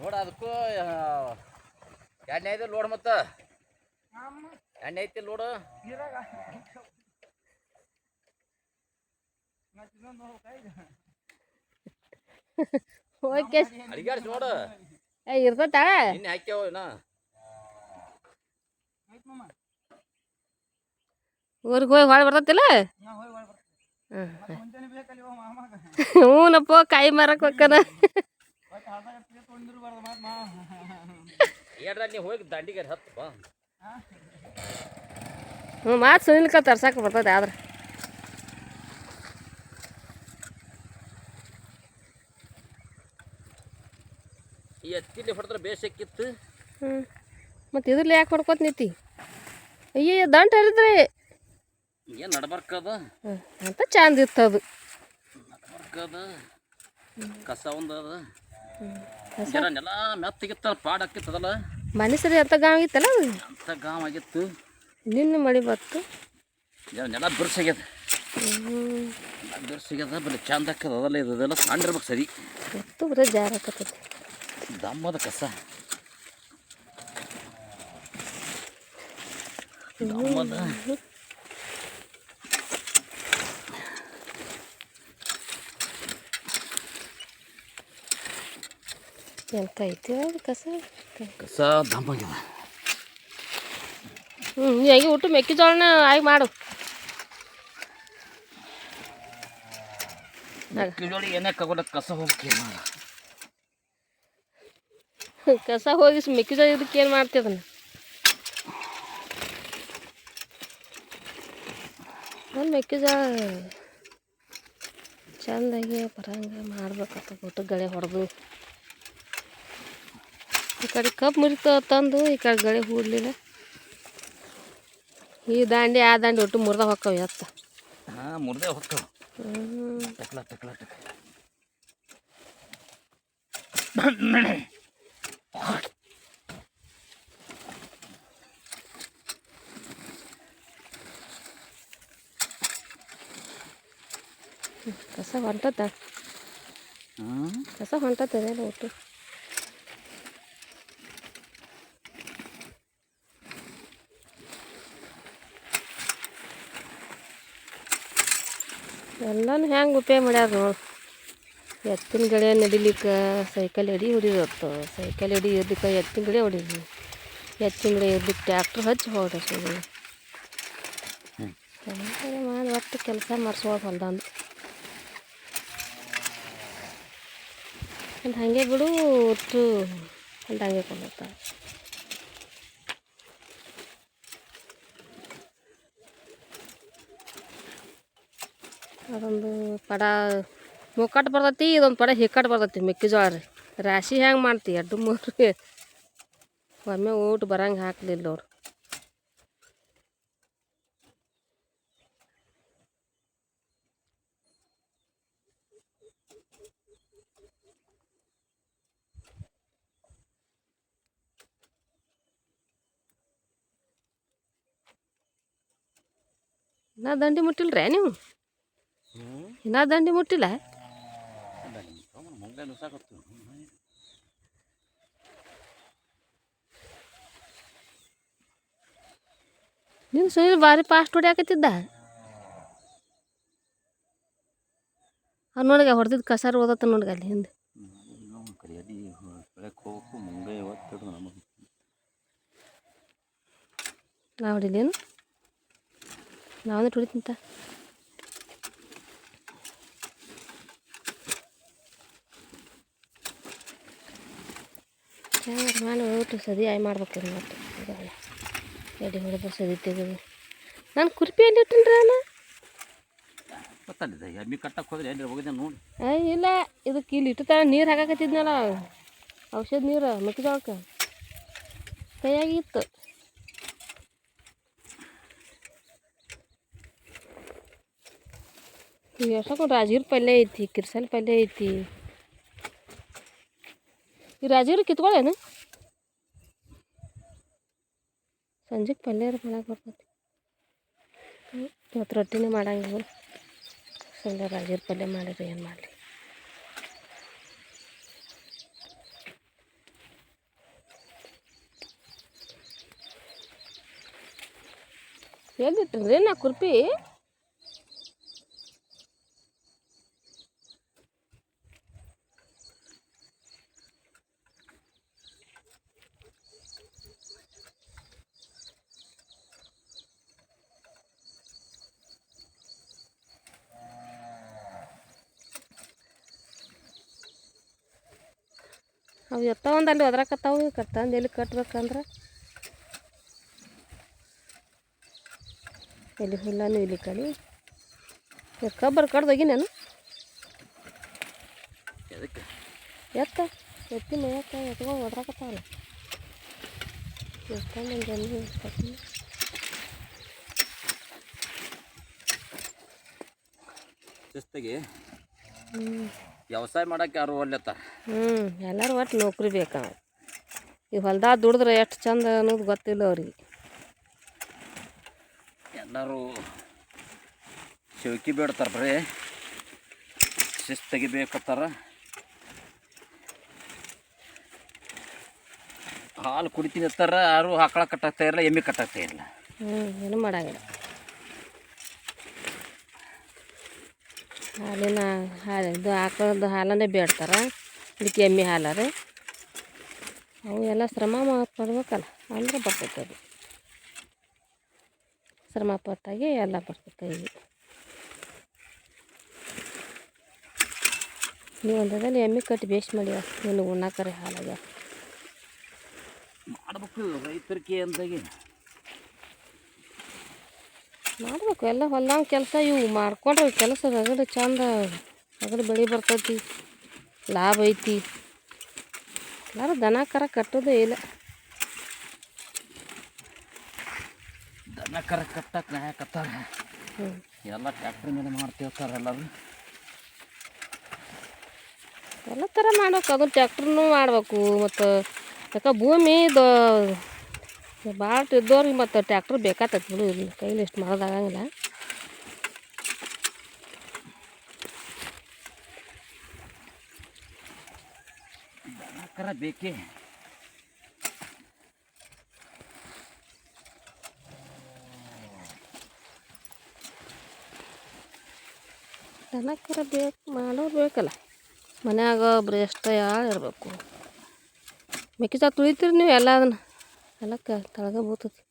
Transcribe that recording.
ನೋಡ ಅದಕ್ಕೂ ಎಣ್ಣೆ ಐತಿ ಲೋಡ್ ಮತ್ತ. ಎಣ್ಣೆ ಐತಿ ಲೋಡು. ಓಕೆ ಅಡಿಗಾಡ್ಸಿ ನೋಡು. ಏ ಇರ್ತೈತಾ ನಿನ್ನೆ ಹಾಕ್ಯಾವ ಇನ್ನ. ಊರಿಗೆ ಹೋಗಿ ಹೊಳ್ ಬರ್ತೈತಿಲ್ಲ? ಹ್ಞೂನಪ್ಪ ಕೈ ಮಾರಕ್ ಹೋಗ್ಕನ ಏನ್ರ ನೀ ಹೋಗಿ ದಂಡಿಗೆ ಹತ್ತು ಬಾ. ಹ್ಞೂ ಮಾತು ಸುನಿಲ್ಕ ತರ್ಸಕ್ಕೆ ಬರ್ತದೆ ಆದ್ರೆ. ಈ ಎತ್ತಿಲಿ ಹೊಡೆದ್ರೆ ಬೇಸಕ್ಕಿತ್ತು ಹ್ಞೂ ಮತ್ತು ಇದ್ರಲ್ಲಿ ಯಾಕೆ ಹೊಡ್ಕೊತ ನಿಂತಿ ಅಯ್ಯ ದಂಟ ಹರಿದ್ರಿ ಏನು ನಡ್ಬರ್ಕದ ಹ್ಞೂ ಅಂತ ಚಂದ ಇತ್ತು ಅದು. ನಡ್ಬರ್ಕದ ಕಸ ಒಂದು ಅದ ಜರ ನೆಲ ಮೆತ್ತಗಿತ್ತ ಪಾಡ್ ಮನೆ ಸರಿ ಅಂತ ಗಾಂವ್ ಇತ್ತಲ್ಲ ಅದು? ಅಂತ ಗಾಂವ್ ಆಗಿತ್ತು? ನಿನ್ನ ಮಳೆ ಬತ್ತು. ಎಲ್ಲ ಬಿರ್ಸಾಗ್ಯದ. ಬಿರ್ಸಾಗ್ಯದ ಬರೀ ಚಂದ ಹಾಕದ ಅದಲ್ಲ ಇದು ಇದೆಲ್ಲ ಸಣ್ಣಿರ್ಬೇಕು ಸರಿ. ಗೊತ್ತು ಬರೀ ಜಾರ ಹಾಕತ್ತೈತಿ ದಮ್ಮದ ಕಸ. ದಮ್ಮದ. ಎಂತ ಐತಿ ಅದು ಕಸ ಕಸ ದಮ್ಮಾಗ್ಯದ ಹ್ಞೂ ಹೆಂಗೆ ಊಟ ಮೆಕ್ಕೆಜೋಳನ ಆಗಿ ಮಾಡು. ಮೆಕ್ಕೆಜೋಳ ಏನೇ ಕಗೊಲ್ಲ ಕಸ ಹೋಗ್ಕೆ ಕಸ ಹೋಗಿ ಮೆಕ್ಕೆಜೋಳ ಇದಕ್ಕೆ ಏನು ಮಾಡ್ತಿ ಅದನ್ನ? ಒಂದು ಮೆಕ್ಕೆಜೋಳ ಚಂದಾಗಿ ಬರಂಗೆ ಮಾಡ್ಬೇಕತ್ತ ಊಟ ಗಳೆ ಹೊಡೆದು. ಈ ಕಡೆ ಕಬ್ಬು ಮುರಿತಾವ ತಂದು ಈ ಕಡೆ ಗಳೆ ಹೂಡ್ಲಿಲ್ಲ. ಈ ದಾಂಡಿ ಆ ದಾಂಡಿ ಒಟ್ಟು ಮುರ್ದ ಹೊಕ್ಕವ ಎತ್ತ ಹಾಂ ಮುರ್ದೆ ಟಕ್ಲ ಟಕ್ಲ ಕಸ ಹೊಂಟತ್ತ? ಕಸ ಹೊಂಟತ್ತದೇನು ಒಟ್ಟು. ಎಲ್ಲನೂ ಹೆಂಗೆ ಉಪಯೋಗ ಮಾಡ್ಯಾರ? ನೋಡಿ ಎತ್ತಿನ ಗಿಡ ನಡಿಲಿಕ್ಕೆ ಸೈಕಲ್ ಎಡಿ ಹೊಡಿದತ್ತು ಸೈಕಲ್ ಎಡಿ ಇರ್ಲಿಕ್ಕೆ ಎತ್ತಿನ ಗಿಡ ಹೊಡಿದ್ವಿ. ಎತ್ತಿನ ಗಿಡ ಇರ್ಲಿಕ್ಕೆ ಟ್ಯಾಕ್ಟ್ರ್ ಹಚ್ಚಿ ಹೊಡೆಸೋದು ಮಾಡಿ ಒಟ್ಟು ಕೆಲಸ ಮಾಡಿಸೋದು ಹೊಲ್ದಂದು. ಅಂತ ಹಾಗೆ ಬಿಡು ಒಟ್ಟು ಒಂದು ಹಾಗೆ ಅದೊಂದು ಪಡ ಮುಕ್ಕಟ್ಟು ಬರ್ತೈತಿ, ಇದೊಂದು ಪಡ ಹಿಕ್ಕಟ್ಟು ಬರ್ತೈತಿ ಮೆಕ್ಕೆಜೋಳ ರೀ. ರಾಶಿ ಹೆಂಗೆ ಮಾಡ್ತಿ? ಎರಡು, ಮೂರು. ಒಮ್ಮೆ ಊಟ ಬರಂಗೆ ಹಾಕಲಿಲ್ಲ ಅವ್ರು ನಾ ದಂಡಿ ಮುಟ್ಟಿಲ್ರೇ ನೀವು? ಇನ್ನೂ ದಂಡಿ ಮುಟ್ಟಿಲ್ಲ. ನೀನು ಸುನೀಲ್ ಭಾರಿ ಫಾಸ್ಟ್ ಹೊಡಿಯಾಕತ್ತಿದ್ದ ಅವ್ನು ನೋಡಿಗೆ ಹೊಡೆದಿದ್ದು ಕಸಾರ ಓದತ್ತ ನೋಡಿಗೆ ಅಲ್ಲಿ ಹಿಂದೆ. ನಾವು ಹೊಡಿಲೇನು? ನಾವೇ ಹೊಡಿತಿಂತ ಚೆನ್ನಾಗಿ ಮಾಡಿ ಹೋಗ್ಬಿಟ್ಟು ಸದಿ ಆಯ್ ಮಾಡ್ಬೇಕು ಮತ್ತು. ಎಡೆ ಹೊಡೆದು ಸದಿ ತೆಗೆದು. ನಾನು ಕುರ್ಪಿ ಎಲ್ಲಿ ಇಟ್ಟಿನ್ರಿ ನಾನು ಗೊತ್ತಲ್ಲಿದೆ ಎಮ್ಮಿ ಕಟ್ಟಕ್ಕೆ ಹೋದ್ರೆ ಎಲ್ಲಿ ಹೋಗಿದೆ ನೋಡಿ. ಏ ಇಲ್ಲ. ಇದಕ್ಕೆ ಇಲ್ಲಿ ಇಟ್ಟು ನೀರು ಹಾಕಾಕತ್ತಿದ್ನಲ್ಲ. ಔಷಧ ನೀರು ಮೆಕ್ಕೆಜೋಳಕ್ಕೆ. ಕೈಯಾಗಿತ್ತು ಈಗ ಎಷ್ಟೊಂದು ರಾಜೀರ್ ಪಲ್ಯ ಐತಿ ಕಿರ್ಸಲ್ ಪಲ್ಯ ಐತಿ. ಈ ರಾಜೀವ್ರಿ ಕಿತ್ಕೊಳ್ಳೇನು ಸಂಜೆಗೆ ಪಲ್ಯ ಮಾಡಕ್ಕೆ ಬರ್ತೈತಿ. ಇವತ್ತು ರೊಟ್ಟಿನೇ ಮಾಡಂಗಿಲ್ಲ ಸಂಜೆ ರಾಜೀರ್ ಪಲ್ಯ ಮಾಡಿರಿ ಏನು ಮಾಡಲಿ? ಎಲ್ಲಿಟ್ಟಿರಿ ನಾ ಕುರ್ಪಿ? ಅವು ಎತ್ತಾವಂದು ಅಲ್ಲಿ ಒದ್ರಾಕತ್ತಾವು ಕತ್ತಂದು ಎಲ್ಲಿ ಕಟ್ಬೇಕಂದ್ರೆ. ಎಲ್ಲಿ ಹುಲ್ಲನು ಇಲ್ಲಿ ಕಡಿ. ಕಬ್ಬರ್ ಕಡ್ದೋಗಿ ನಾನು. ಎತ್ತ ಎತ್ತಿ ಎತ್ತ ಎತ್ಕೊಂಡು ಒದ್ರಾಕತ್ತಾವಲ್ಲ. ಎಷ್ಟೊಂದು ಕಟ್ಟಿ. ಶಿಸ್ತಿಗೆ. ವ್ಯವಸಾಯ ಮಾಡಕ್ಕೆ ಯಾರು ಒಲ್ಲೆತ್ತ? ಹ್ಞೂ ಎಲ್ಲರೂ ಒಟ್ಟು ನೌಕರಿ ಬೇಕಾ ಈ ಹೊಲ್ದಾಗ ದುಡಿದ್ರೆ ಎಷ್ಟು ಚಂದ ಅನ್ನೋದು ಗೊತ್ತಿಲ್ಲ ಅವ್ರಿಗೆ. ಎಲ್ಲರೂ ಶಿವಕಿ ಬೇಡ್ತಾರೆ ಬರೀ. ಶಿಸ್ತು ತೆಗಿಬೇಕತ್ತಾರ. ಹಾಲು ಕುಡಿತೀನಿ ಅತ್ತಾರ ಯಾರು ಆಕಳ ಕಟ್ಟಾಗ್ತಾ ಇರಲ್ಲ ಎಮ್ಮೆ ಕಟ್ಟಾಗ್ತಾ ಇರಲ್ಲ ಹ್ಞೂ ಏನು ಮಾಡಂಗಿಲ್ಲ. ಹಾಲಿನ ಹಾಲು ಇದು ಆಕಳದ್ದು ಹಾಲನ್ನೇ ಬೇಡ್ತಾರ. ಇದಕ್ಕೆ ಎಮ್ಮೆ ಹಾಲಾರೆ ಅವು ಎಲ್ಲ ಶ್ರಮ ಮಾಡ್ಬೇಕಲ್ಲ ಅಂದ್ರೆ ಬರ್ತೈತೆ ಅದು. ಶ್ರಮ ಪಟ್ಟಾಗೆ ಎಲ್ಲ ಬರ್ತೈತೆ ಈಗ. ನೀವು ಒಂದಲ್ಲಿ ಎಮ್ಮೆ ಕಟ್ಟಿ ಬೇಸ್ಟ್ ಮಾಡಿ ನೀನು ಉಣ್ಣಾಕರೆ ಹಾಲಾಗ. ಮಾಡಬೇಕು ರೈತರಿಗೆ ಅಂದಾಗೆ. ಮಾಡ್ಬೇಕು ಎಲ್ಲ ಹೊಲ್ದಾಗ ಕೆಲಸ ಇವು ಮಾಡ್ಕೊಂಡ್ರೆ ಕೆಲಸ ರಗಡ ಚಂದ ರಗಡ ಬೆಳೆ ಬರ್ತೈತಿ. ಲಾಭ ಐತಿ. ಎಲ್ಲರೂ ದನ ಕರ ಕಟ್ಟೋದೇ ಇಲ್ಲ. ದನ ಕರ ಕಟ್ಟಕ್ಕೆ ನ್ಯಾಯಕತ್ತಾರ ಹ್ಞೂ ಎಲ್ಲ ಟ್ಯಾಕ್ಟ್ರಿ ಮೇಲೆ ಸರ್ ಎಲ್ಲರೂ. ಎಲ್ಲ ಥರ ಮಾಡ್ಬೇಕು. ಅದು ಟ್ಯಾಕ್ಟ್ರನ್ನೂ ಮಾಡಬೇಕು. ಮತ್ತು ಯಾಕೆ ಭೂಮಿ ದ ಭಾಳ ಇದ್ದವ್ರಿಗೆ ಮತ್ತು ಟ್ಯಾಕ್ಟ್ರ್ ಬೇಕಾಗ್ತೈತಿ ಬಿಡು. ಕೈಲಿ ಎಷ್ಟು ಮಾಡೋದಾಗಂಗಿಲ್ಲ ದನ ಕರ ಬೇಕೇ ದನ ಕರ ಬೇಕು ಮಾಡೋರು ಬೇಕಲ್ಲ ಮನ್ಯಾಗ ಒಬ್ರು ಎಷ್ಟು ಯಾಳು ಇರಬೇಕು ಮೆಕ್ಕೆಜೋಳ ತುಳಿತೀರಿ ನೀವು ಎಲ್ಲ ಅದನ್ನು ಎಲ್ಲ ಕ ತಳಗ ಬೀಳ್ತೈತಿ